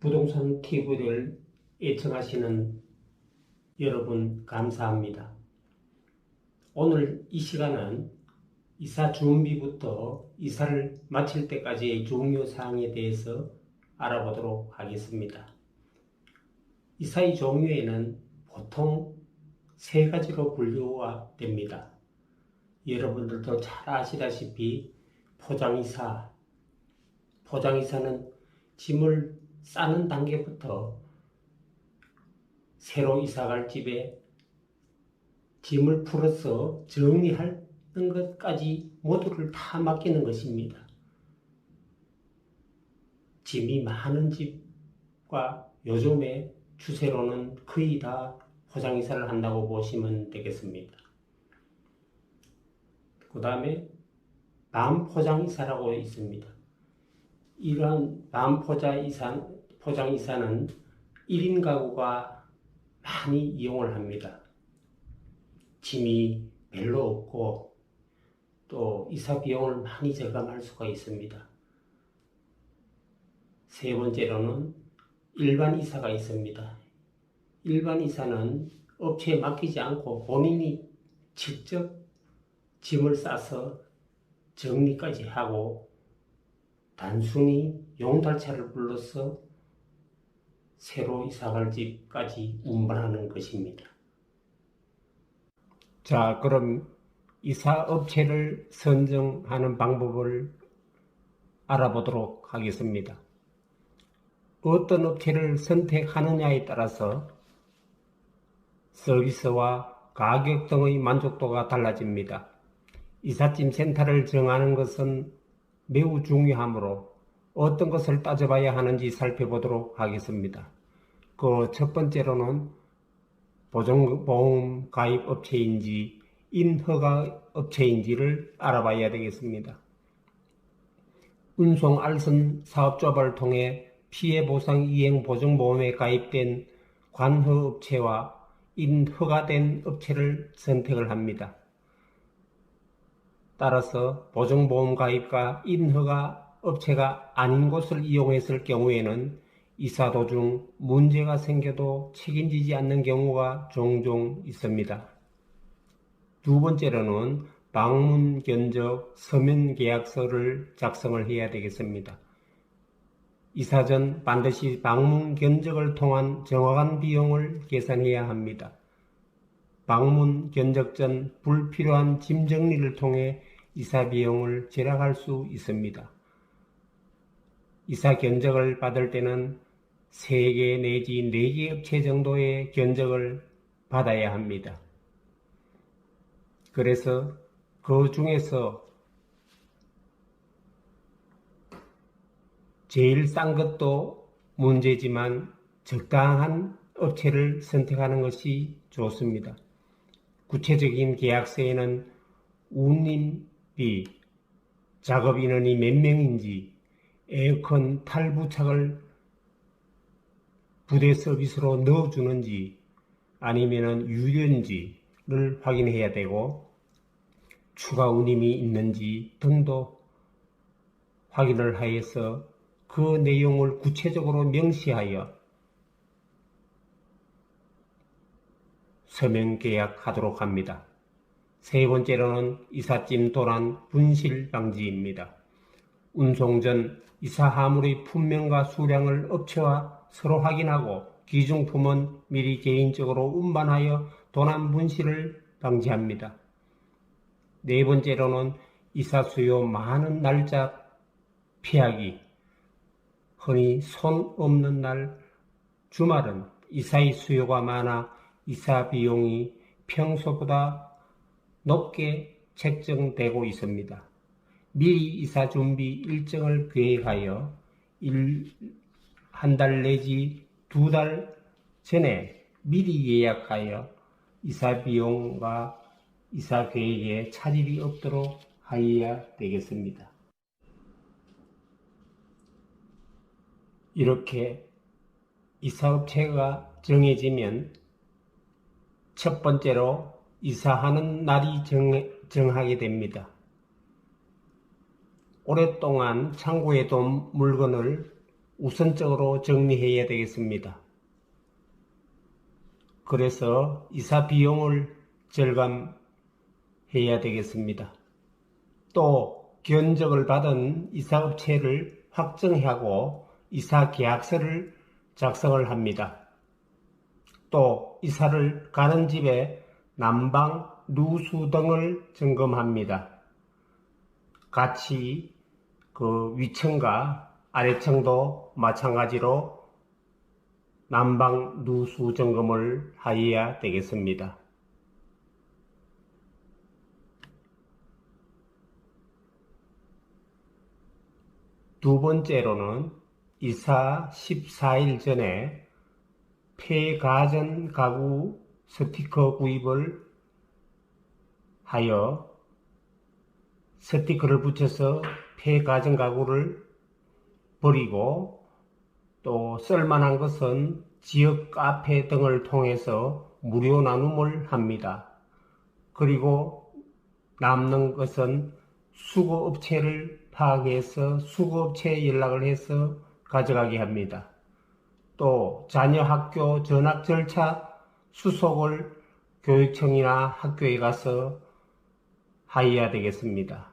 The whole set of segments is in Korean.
부동산 TV를 애청하시는 여러분 감사합니다. 오늘 이 시간은 이사 준비부터 이사를 마칠 때까지의 중요 사항에 대해서 알아보도록 하겠습니다. 이사의 종류에는 보통 세 가지로 분류가 됩니다. 여러분들도 잘 아시다시피 포장이사, 포장이사는 짐을 싸는 단계부터 새로 이사갈 집에 짐을 풀어서 정리 하는 것까지 모두를 다 맡기는 것입니다. 짐이 많은 집과 요즘의 추세로는 거의 다 포장이사를 한다고 보시면 되겠습니다. 그 다음에 반포장이사라고 있습니다. 이러한 반포장이사, 포장이사는 1인 가구가 많이 이용을 합니다. 짐이 별로 없고 또 이사 비용을 많이 절감할 수가 있습니다. 세 번째로는 일반 이사가 있습니다. 일반 이사는 업체에 맡기지 않고 본인이 직접 짐을 싸서 정리까지 하고 단순히 용달차를 불러서 새로 이사갈 집까지 운반하는 것입니다. 자, 그럼 이사 업체를 선정하는 방법을 알아보도록 하겠습니다. 어떤 업체를 선택하느냐에 따라서 서비스와 가격 등의 만족도가 달라집니다. 이삿짐 센터를 정하는 것은 매우 중요하므로 어떤 것을 따져봐야 하는지 살펴보도록 하겠습니다. 그 첫 번째로는 보증보험 가입 업체인지 인허가 업체인지를 알아봐야 되겠습니다. 운송 알선 사업조합을 통해 피해 보상 이행 보증 보험에 가입된 관허 업체와 인허가된 업체를 선택을 합니다. 따라서 보증보험 가입과 인허가 업체가 아닌 곳을 이용했을 경우에는 이사 도중 문제가 생겨도 책임지지 않는 경우가 종종 있습니다. 두 번째로는 방문 견적 서면 계약서를 작성을 해야 되겠습니다. 이사 전 반드시 방문 견적을 통한 정확한 비용을 계산해야 합니다. 방문 견적 전 불필요한 짐 정리를 통해 이사 비용을 절약할 수 있습니다. 이사 견적을 받을 때는 3개 내지 4개 업체 정도의 견적을 받아야 합니다. 그래서 그 중에서 제일 싼 것도 문제지만 적당한 업체를 선택하는 것이 좋습니다. 구체적인 계약서에는 운임비, 작업 인원이 몇 명인지, 에어컨 탈부착을 부대 서비스로 넣어주는지 아니면 유료인지 를 확인해야 되고 추가 운임이 있는지 등도 확인을 하여서 그 내용을 구체적으로 명시하여 서명 계약하도록 합니다. 세 번째로는 이삿짐 도난 분실 방지입니다. 운송 전 이사 화물의 품명과 수량을 업체와 서로 확인하고 기중품은 미리 개인적으로 운반하여 도난 분실을 방지합니다. 네 번째로는 이사 수요 많은 날짜 피하기. 흔히 손 없는 날 주말은 이사의 수요가 많아 이사 비용이 평소보다 높게 책정되고 있습니다. 미리 이사 준비 일정을 계획하여 한 달 내지 두 달 전에 미리 예약하여 이사 비용과 이사 계획에 차질이 없도록 하여야 되겠습니다. 이렇게 이사업체가 정해지면 첫 번째로 이사하는 날이 정, 정하게 됩니다. 오랫동안 창고에 둔 물건을 우선적으로 정리해야 되겠습니다. 그래서 이사 비용을 절감해야 되겠습니다. 또 견적을 받은 이사업체를 확정하고 이사 계약서를 작성을 합니다. 또 이사를 가는 집에 난방, 누수 등을 점검합니다. 같이 그 위층과 아래층도 마찬가지로 난방, 누수 점검을 하여야 되겠습니다. 두 번째로는 이사 14일 전에 폐가전 가구 스티커 구입을 하여 스티커를 붙여서 폐가전 가구를 버리고 또 쓸만한 것은 지역 카페 등을 통해서 무료 나눔을 합니다. 그리고 남는 것은 수거업체를 파악해서 수거업체에 연락을 해서 가져가게 합니다. 또 자녀 학교 전학 절차 수속을 교육청이나 학교에 가서 하여야 되겠습니다.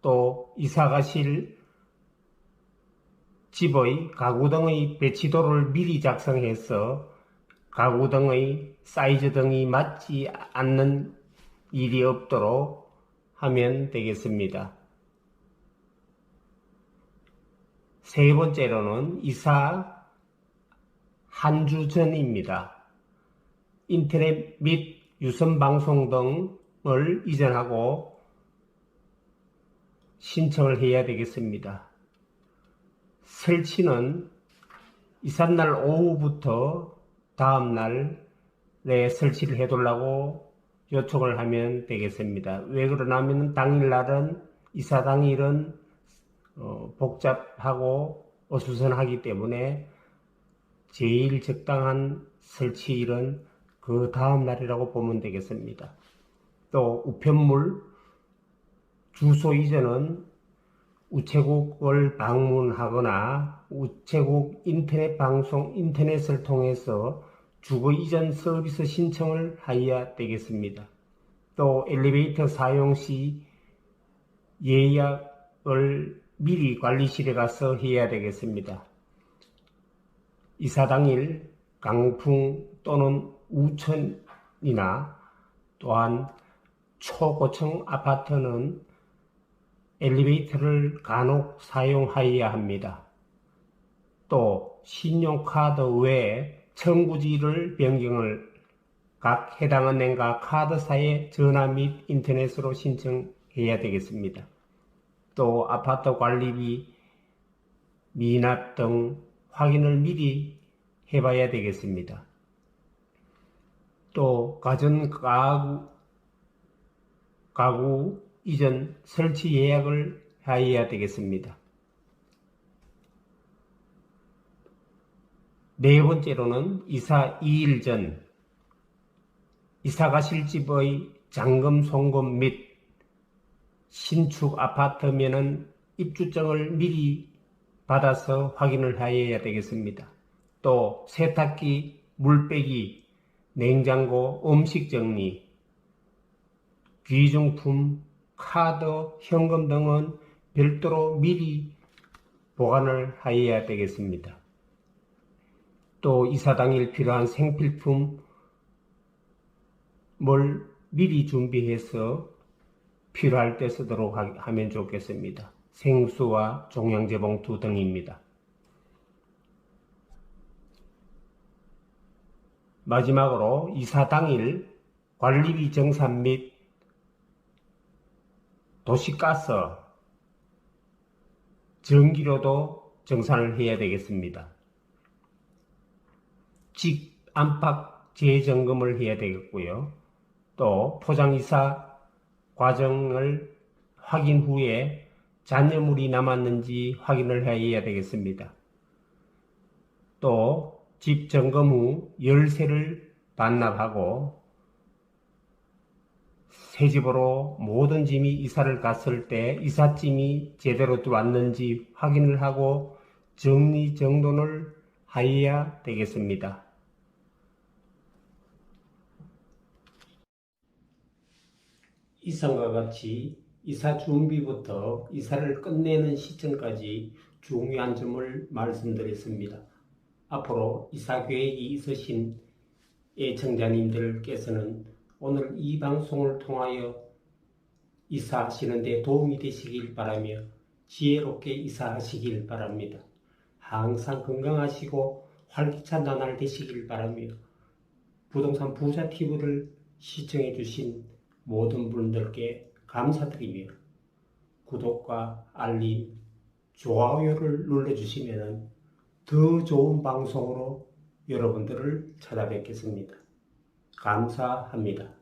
또 이사 가실 집의 가구 등의 배치도를 미리 작성해서 가구 등의 사이즈 등이 맞지 않는 일이 없도록 하면 되겠습니다. 세 번째로는 이사 한 주 전입니다. 인터넷 및 유선방송 등을 이전하고 신청을 해야 되겠습니다. 설치는 이삿날 오후부터 다음날에 설치를 해둘라고 요청을 하면 되겠습니다. 왜 그러냐면 당일날은 이사 당일은 어, 복잡하고 어수선하기 때문에 제일 적당한 설치일은 그 다음 날이라고 보면 되겠습니다. 또 우편물 주소 이전은 우체국을 방문하거나 우체국 인터넷 방송 인터넷을 통해서 주거 이전 서비스 신청을 하여야 되겠습니다. 또 엘리베이터 사용 시 예약을 미리 관리실에 가서 해야 되겠습니다. 이사 당일 강풍 또는 우천이나 또한 초고층 아파트는 엘리베이터를 간혹 사용하여야 합니다. 또 신용카드 외에 청구지를 변경을 각 해당 은행과 카드사에 전화 및 인터넷으로 신청해야 되겠습니다. 또 아파트 관리비, 미납 등 확인을 미리 해봐야 되겠습니다. 또 가전 가구, 가구 이전 설치 예약을 해야 되겠습니다. 네 번째로는 이사 2일 전 이사 가실 집의 잔금 송금 및 신축 아파트면은 입주증을 미리 받아서 확인을 하여야 되겠습니다. 또 세탁기, 물빼기, 냉장고, 음식 정리, 귀중품, 카드, 현금 등은 별도로 미리 보관을 하여야 되겠습니다. 또 이사 당일 필요한 생필품을 미리 준비해서 필요할 때 쓰도록 하면 좋겠습니다. 생수와 종량제 봉투 등입니다. 마지막으로 이사 당일 관리비 정산 및 도시가스, 전기료도 정산을 해야 되겠습니다. 집 안팎 재점검을 해야 되겠고요. 또 포장이사 과정을 확인 후에 잔여물이 남았는지 확인을 해야 되겠습니다. 또 집 점검 후 열쇠를 반납하고 새 집으로 모든 짐이 이사를 갔을 때 이삿짐이 제대로 들어왔는지 확인을 하고 정리 정돈을 하여야 되겠습니다. 이상과 같이 이사 준비부터 이사를 끝내는 시점까지 중요한 점을 말씀드렸습니다. 앞으로 이사 계획이 있으신 애청자님들께서는 오늘 이 방송을 통하여 이사하시는 데 도움이 되시길 바라며 지혜롭게 이사하시길 바랍니다. 항상 건강하시고 활기찬 나날 되시길 바라며 부동산 부자 TV를 시청해 주신 모든 분들께 감사드리며 구독과 알림, 좋아요를 눌러주시면 더 좋은 방송으로 여러분들을 찾아뵙겠습니다. 감사합니다.